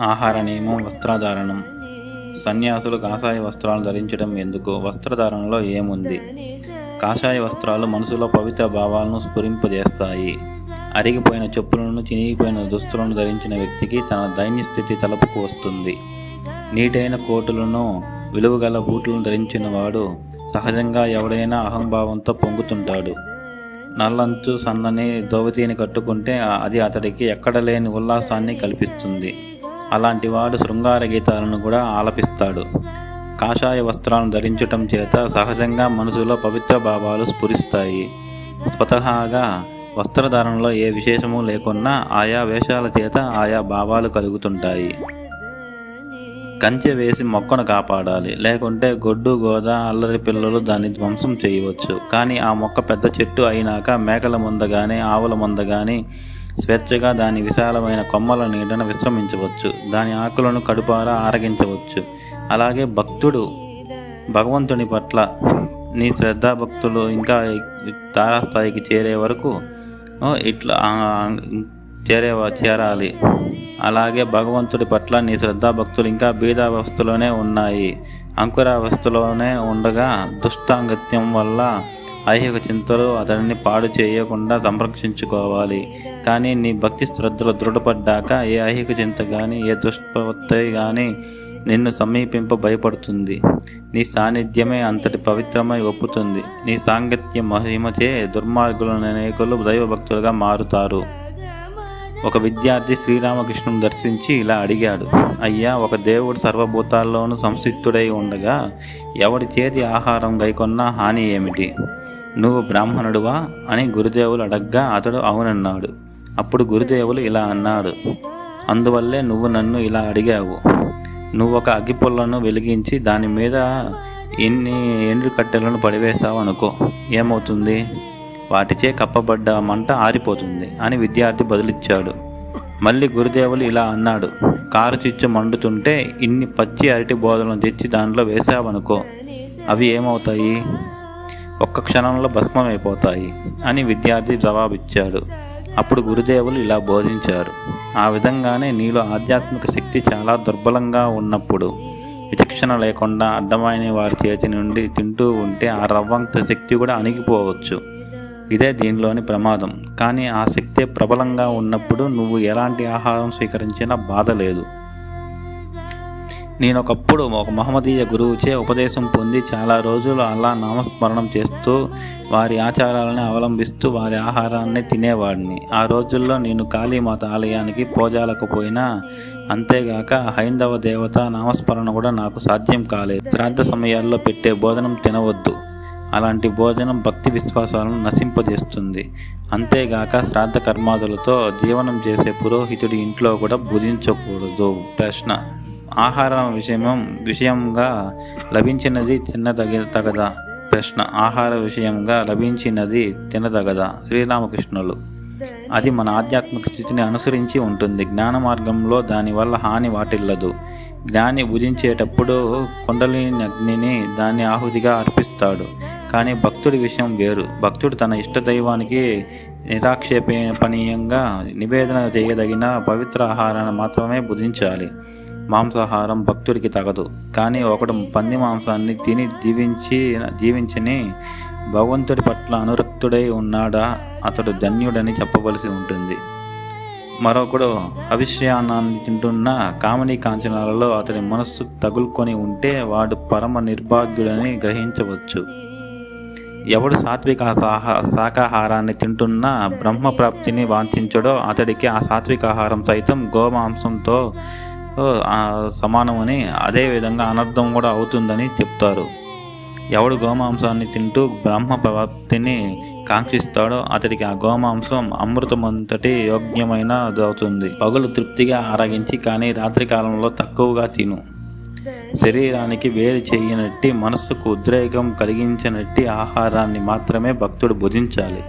ఆహార నియమం వస్త్రధారణం. సన్యాసులు కాషాయ వస్త్రాలు ధరించడం ఎందుకు? వస్త్రధారణలో ఏముంది? కాషాయ వస్త్రాలు మనసులో పవిత్ర భావాలను స్ఫురింపజేస్తాయి. అరిగిపోయిన చెప్పులను చినిగిపోయిన దుస్తులను ధరించిన వ్యక్తికి తన దైన్య స్థితి తలపుకు వస్తుంది. నీటైన కోటులను విలువగల బూట్లను ధరించిన వాడు సహజంగా ఎవడైనా అహంభావంతో పొంగుతుంటాడు. నల్లంచు సన్నని దోవతీని కట్టుకుంటే అది అతడికి ఎక్కడ లేని ఉల్లాసాన్ని కల్పిస్తుంది. అలాంటి వాడు శృంగార గీతాలను కూడా ఆలపిస్తాడు. కాషాయ వస్త్రాలను ధరించటం చేత సహజంగా మనసులో పవిత్ర భావాలు స్ఫురిస్తాయి. స్వతహాగా వస్త్రధారణలో ఏ విశేషము లేకున్నా ఆయా వేషాల చేత ఆయా భావాలు కలుగుతుంటాయి. కంచె వేసి మొక్కను కాపాడాలి. లేకుంటే గొడ్డు గోద అల్లరి పిల్లలు దాన్ని ధ్వంసం చేయవచ్చు. కానీ ఆ మొక్క పెద్ద చెట్టు అయినాక మేకల ముందగానే కానీ ఆవుల ముందగానే కానీ స్వేచ్ఛగా దాని విశాలమైన కొమ్మల నీడన విశ్రమించవచ్చు. దాని ఆకులను కడుపారా ఆరగించవచ్చు. అలాగే భక్తుడు భగవంతుని పట్ల నీ శ్రద్ధాభక్తులు ఇంకా తారాస్థాయికి చేరే వరకు ఇట్లా చేరే చేరాలి. అలాగే భగవంతుడి పట్ల నీ శ్రద్ధాభక్తులు ఇంకా బీదావస్థలోనే ఉన్నాయి. అంకురావస్థలోనే ఉండగా దుష్టాంగత్యం వల్ల ఐహిక చింతలు అతడిని పాడు చేయకుండా సంరక్షించుకోవాలి. కానీ నీ భక్తి శ్రద్ధలు దృఢపడ్డాక ఏ ఐహిక చింత కానీ ఏ దుష్ప్రవృత్తి కానీ నిన్ను సమీపింప భయపడుతుంది. నీ సాన్నిధ్యమే అంతటి పవిత్రమై ఒప్పుతుంది. నీ సాంగత్య మహిమచే దుర్మార్గుల అనేకులు దైవభక్తులుగా మారుతారు. ఒక విద్యార్థి శ్రీరామకృష్ణుని దర్శించి ఇలా అడిగాడు అయ్యా ఒక దేవుడు సర్వభూతాల్లోనూ సంసిద్ధుడై ఉండగా ఎవడి చేతి ఆహారం గైకొన్నా హాని ఏమిటి? నువ్వు బ్రాహ్మణుడువా? అని గురుదేవులు అడగ్గా అతడు అవునన్నాడు. అప్పుడు గురుదేవులు ఇలా అన్నాడు అందువల్లే నువ్వు నన్ను ఇలా అడిగావు. నువ్వు ఒక అగ్గిపుల్లను వెలిగించి దాని మీద ఎన్ని ఎండ్రు కట్టెలను పడివేశావు అనుకో ఏమవుతుంది? వాటిచే కప్పబడ్డ మంట ఆరిపోతుంది అని విద్యార్థి బదులిచ్చాడు. మళ్ళీ గురుదేవులు ఇలా అన్నాడు కారు చిచ్చు మండుతుంటే ఇన్ని పచ్చి అరటి బోధలను తెచ్చి దానిలో వేసావనుకో అవి ఏమవుతాయి? ఒక్క క్షణంలో భస్మమైపోతాయి అని విద్యార్థి జవాబిచ్చాడు. అప్పుడు గురుదేవులు ఇలా బోధించారు ఆ విధంగానే నీలో ఆధ్యాత్మిక శక్తి చాలా దుర్బలంగా ఉన్నప్పుడు విచక్షణ లేకుండా అడ్డమైన వారి చేతి నుండి తింటూ ఉంటే ఆ రవ్వంత శక్తి కూడా అణిగిపోవచ్చు. ఇదే దీనిలోని ప్రమాదం. కానీ ఆ శక్తే ప్రబలంగా ఉన్నప్పుడు నువ్వు ఎలాంటి ఆహారం స్వీకరించినా బాధ లేదు. నేను ఒకప్పుడు ఒక మహమ్మదీయ గురువుచే ఉపదేశం పొంది చాలా రోజులు అలా నామస్మరణం చేస్తూ వారి ఆచారాలను అవలంబిస్తూ వారి ఆహారాన్ని తినేవాడిని. ఆ రోజుల్లో నేను కాళీమాత ఆలయానికి పోజాలకు పోయినా అంతేగాక హైందవ దేవత నామస్మరణ కూడా నాకు సాధ్యం కాలేదు. శ్రాద్ధ సమయాల్లో పెట్టే భోజనం తినవద్దు. అలాంటి భోజనం భక్తి విశ్వాసాలను నశింపజేస్తుంది. అంతేగాక శ్రాద్ధ కర్మాదులతో జీవనం చేసే పురోహితుడి ఇంట్లో కూడా భుజించకూడదు. ప్రశ్న. ఆహారం విషయం విషయంగా లభించినది తినదగి తగదా ప్రశ్న. ఆహార విషయంగా లభించినది తినదగదా? శ్రీరామకృష్ణులు. అది మన ఆధ్యాత్మిక స్థితిని అనుసరించి ఉంటుంది. జ్ఞాన మార్గంలో దానివల్ల హాని వాటిల్లదు. జ్ఞాని భుజించేటప్పుడు కుండలిని అగ్నిని దాన్ని ఆహుతిగా అర్పిస్తాడు. కానీ భక్తుడి విషయం వేరు. భక్తుడు తన ఇష్ట దైవానికి నిరాక్షేపణీయంగా నివేదన చేయదగిన పవిత్ర ఆహారాన్ని మాత్రమే భుజించాలి మాంసాహారం భక్తుడికి తగదు. కానీ ఒకడు పంది మాంసాన్ని తిని జీవించి జీవించని భగవంతుడి పట్ల అనురక్తుడై ఉన్నాడా? అతడు ధన్యుడని చెప్పవలసి ఉంటుంది. మరొకడు అవిశ్రయాన్నాన్ని తింటున్న కామని కాంచనాలలో అతడి మనస్సు తగులుకొని ఉంటే వాడు పరమ నిర్భాగ్యుడని గ్రహించవచ్చు. ఎవడు సాత్విక సాహా శాకాహారాన్ని తింటున్నా బ్రహ్మప్రాప్తిని వాంఛించడో అతడికి ఆ సాత్విక ఆహారం సైతం గోమాంసంతో సమానమని అదేవిధంగా అనర్థం కూడా అవుతుందని చెప్తారు. ఎవడు గోమాంసాన్ని తింటూ బ్రహ్మ ప్రాప్తిని కాంక్షిస్తాడో అతడికి ఆ గోమాంసం అమృతమంతటి యోగ్యమైన అవుతుంది పగులు తృప్తిగా ఆరగించి కానీ రాత్రి కాలంలో తక్కువగా తిను. శరీరానికి వేడి చేయనట్టి మనస్సుకు ఉద్రేకం కలిగించినట్టి ఆహారాన్ని మాత్రమే భక్తుడు భుజించాలి